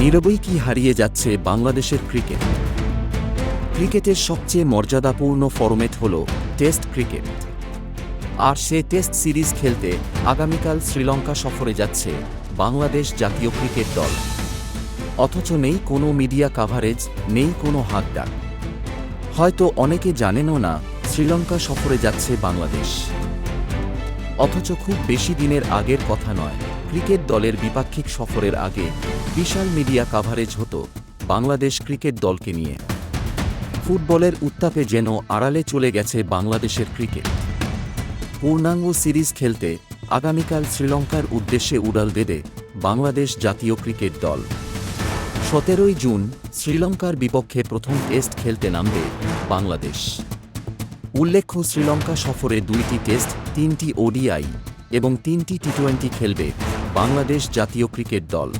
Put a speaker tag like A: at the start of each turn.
A: নীরবই কি হারিয়ে যাচ্ছে বাংলাদেশের ক্রিকেট? ক্রিকেটের সবচেয়ে মর্যাদাপূর্ণ ফরম্যাট হল টেস্ট ক্রিকেট। আর সে টেস্ট সিরিজ খেলতে আগামীকাল শ্রীলঙ্কা সফরে যাচ্ছে বাংলাদেশ জাতীয় ক্রিকেট দল। অথচ নেই কোনো মিডিয়া কাভারেজ, নেই কোনো হাতডাক। হয়তো অনেকে জানেনও না, শ্রীলঙ্কা সফরে যাচ্ছে বাংলাদেশ। অথচ খুব বেশি দিনের আগের কথা নয়। ক্রিকেট দলের বিপাক্ষিক সফরের আগে বিশাল মিডিয়া কাভারেজ হতো বাংলাদেশ ক্রিকেট দলকে নিয়ে। ফুটবলের উত্তাপে যেন আড়ালে চলে গেছে বাংলাদেশের ক্রিকেট। পূর্ণাঙ্গ সিরিজ খেলতে আগামীকাল শ্রীলঙ্কার উদ্দেশ্যে উড়াল দেবে বাংলাদেশ জাতীয় ক্রিকেট দল। সতেরোই জুন শ্রীলঙ্কার বিপক্ষে প্রথম টেস্ট খেলতে নামবে বাংলাদেশ। উল্লেখ্য, শ্রীলঙ্কা সফরে দুইটি টেস্ট, তিনটি ওডিআই এবং তিনটি টি টোয়েন্টি খেলবে বাংলাদেশ জাতীয় ক্রিকেট দল।